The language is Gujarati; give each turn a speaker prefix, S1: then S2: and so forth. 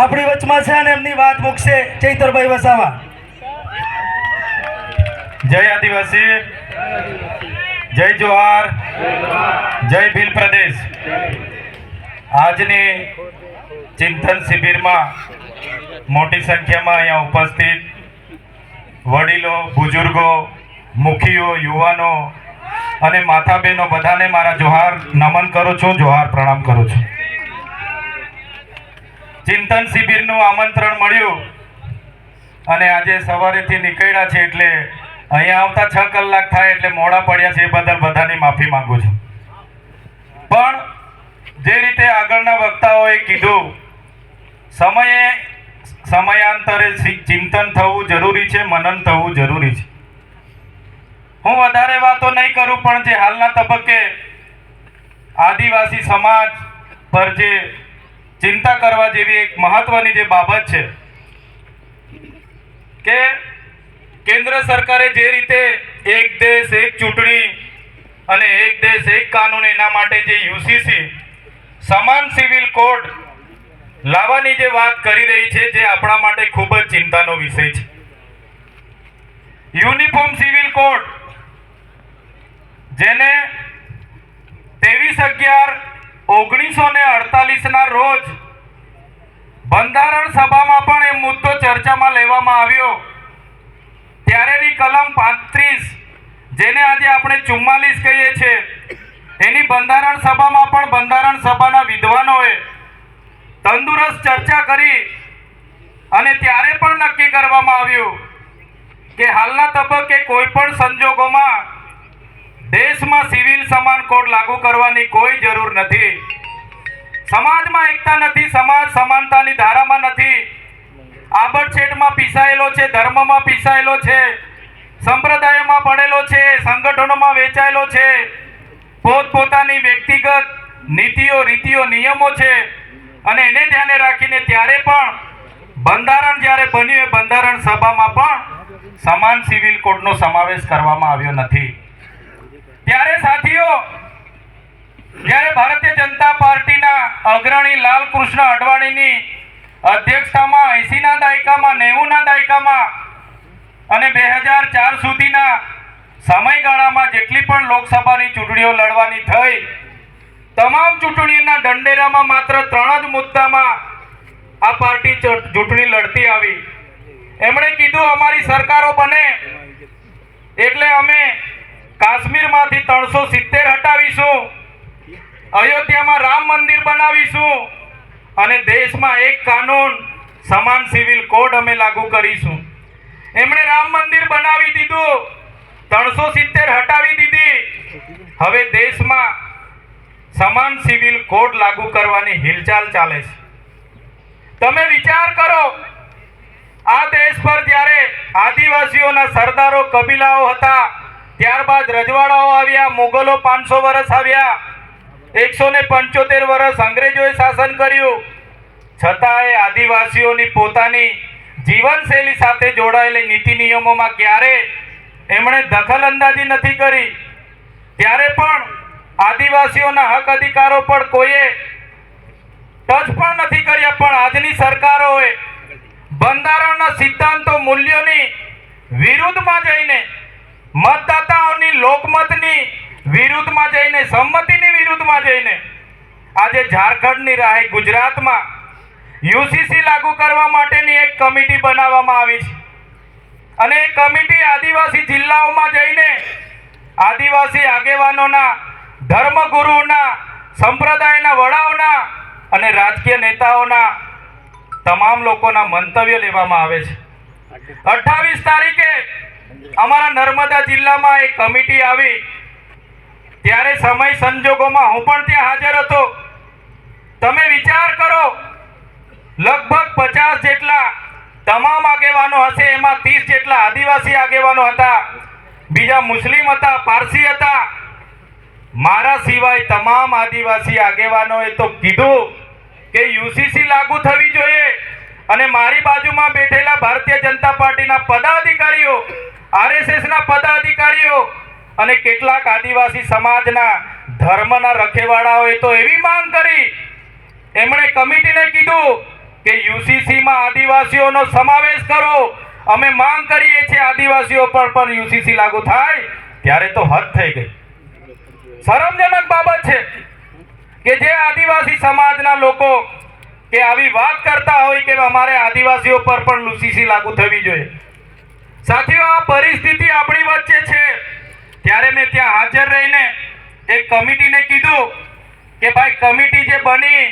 S1: આપણી વચમાં છે અને એમની વાત મૂકશે ચૈતરભાઈ વસાવા.
S2: જય આદિવાસી. જય જોહાર. જય ભીલ પ્રદેશ. આજની ચિંતન શિબિરમાં મોટી સંખ્યામાં અહીંયા ઉપસ્થિત વડીલો, બુજુર્ગો, મુખીઓ, યુવાનો અને માતા બહેનો બધાને મારા જોહાર નમન કરું છું, જોહાર પ્રણામ કરું છું. ચિંતન શિબિરનું આમંત્રણ મળ્યું. અને આજે સવારેથી નીકળ્યા છે એટલે અહીંયા આવતા છ કલાક થાય એટલે મોડા પડ્યા છે એ બદલ બધાની માફી માંગુ છું. પણ જે રીતે આગળના વક્તાઓએ કીધું, સમયે સમયાંતરે ચિંતન થવું જરૂરી છે, મનન થવું જરૂરી છે. હું વધારે વાતો નહીં કરું, પણ જે હાલના તબક્કે આદિવાસી સમાજ પર જે ચિંતા કરવા જેવી એક મહત્વની જે બાબત છે કે કેન્દ્ર સરકારે જે રીતે એક દેશ, એક ચૂંટણી અને એક દેશ, એક કાનૂન એના માટે જે યુસીસી સમાન સિવિલ કોડ લાવવાની જે વાત કરી રહી છે, જે આપણા માટે ખૂબ જ ચિંતાનો વિષય છે. યુનિફોર્મ સિવિલ કોડ જેને ત્રેવીસ અગિયાર ઓગણીસો ને અડતાલીસના રોજ બંધારણ સભામાં પણ એ મુદ્દો ચર્ચામાં લેવામાં આવ્યો. ત્યારેની કલમ પાંત્રીસ, જેને આજે આપણે ચુમ્માલીસ કહીએ છીએ, એની બંધારણ સભામાં પણ બંધારણ સભાના વિદ્વાનોએ તંદુરસ્ત ચર્ચા કરી અને ત્યારે પણ નક્કી કરવામાં આવ્યું કે હાલના તબક્કે કોઈ પણ સંજોગોમાં કોડ લાગુ કરવાની કોઈ જરૂર નથી. સમાજમાં એકતા નથી, સમાજ સમાનતાની ધારામાં નથી. આબડછેટમાં પીસાયેલો છે, ધર્મમાં પીસાયેલો છે, સંપ્રદાયમાં પડેલો છે, સંગઠનોમાં વેચાયેલો છે. પોતપોતાની વ્યક્તિગત નીતિઓ, રીતિઓ, નિયમો છે. અને એને ધ્યાને રાખીને ત્યારે પણ બંધારણ જ્યારે બન્યું એ બંધારણ સભામાં પણ સમાન સિવિલ કોડનો સમાવેશ કરવામાં આવ્યો નથી. ત્યારે ચૂંટણીઓ લડવાની થઈ, તમામ ચૂંટણીના દંડેરામાં માત્ર ત્રણ જ મુદ્દામાં આ પાર્ટી ચૂંટણી લડતી આવી. એમણે કીધું, અમારી સરકારો બને. એટલે અમે કાશ્મીરમાંથી ત્રણસો સિત્તેર હટાવીશું. અયોધ્યામાં રામ મંદિર બનાવીશું. અને દેશમાં એક કાનૂન, સમાન સિવિલ કોડ અમે લાગુ કરીશું. એમણે રામ મંદિર બનાવી દીધું. ત્રણસો સિત્તેર હટાવી દીધી. હવે દેશમાં સમાન સિવિલ કોડ લાગુ કરવાની હિલચાલ ચાલે છે. તમે વિચાર કરો, આ દેશ પર જ્યારે આદિવાસીઓના સરદારો કબીલાઓ હતા ત્યારબાદ રજવાડાઓ આવ્યા, મુગલો પાંચસો વર્ષ આવ્યા એકસો ને પંચોતેર વર્ષ અંગ્રેજોએ શાસન કર્યું. છતાંય આદિવાસીઓની પોતાની જીવનશૈલી સાથે જોડાયેલી નીતિ નિયમોમાં ક્યારે એમણે દખલ અંદાજી નથી કરી. ત્યારે પણ આદિવાસીઓના હક અધિકારો પર કોઈએ ટચ પણ નથી કર્યા, પણ આજની સરકારોએ બંધારણના સિદ્ધાંતો, મૂલ્યોની વિરુદ્ધમાં જઈને મતદાતાઓની લોકમતની વિરુદ્ધમાં જઈને, સંમતિની વિરુદ્ધમાં જઈને આજે ઝારખંડની રાહે ગુજરાતમાં યુસીસી લાગુ કરવા માટેની એક કમિટી બનાવવામાં આવી છે. અને એ કમિટી આદિવાસી જિલ્લાઓમાં જઈને આદિવાસી આગેવાનોના, ધર્મગુરુના, સંપ્રદાયના વડાઓના અને રાજકીય નેતાઓના તમામ લોકોના મંતવ્ય લેવામાં આવે છે. અઠ્ઠાવીસ તારીખે અમારા નર્મદા જિલ્લામાં એક કમિટી આવી. ત્યારે સમય સંજોગોમાં હું પણ ત્યાં હાજર હતો. તમે વિચાર કરો, લગભગ પચાસ જેટલા તમામ આગેવાનો હશે, એમાં ત્રીસ જેટલા આદિવાસી આગેવાનો હતા. બીજા મુસ્લિમ હતા, પારસી હતા. મારા સિવાય તમામ આદિવાસી આગેવાનોએ તો કીધું કે યુસીસી લાગુ થવી જોઈએ. અને મારી બાજુમાં બેઠેલા ભારતીય જનતા પાર્ટીના પદાધિકારીઓ આરએસએસના પદાધિકારીઓ અને કેટલાક આદિવાસી સમાજના ધર્મના રખેવાળાઓએ તો એવી માંગ કરી. એમણે કમિટીને કીધું કે યુસીસીમાં આદિવાસીઓનો સમાવેશ કરો. અમે માંગ કરીએ છીએ આદિવાસીઓ પર પણ યુસીસી લાગુ થાય. ત્યારે તો હદ થઈ ગઈ. શરમજનક બાબત છે કે જે આદિવાસી સમાજના લોકો કે આવી વાત કરતા હોય કે અમારે આદિવાસીઓ પર પણ યુસીસી લાગુ થવી જોઈએ. સાથીઓ, આ પરિસ્થિતિ આપણી વચ્ચે છે. ત્યારે મેં ત્યાં હાજર રહીને એક કમિટીને કીધું કે ભાઈ, કમિટી જે બની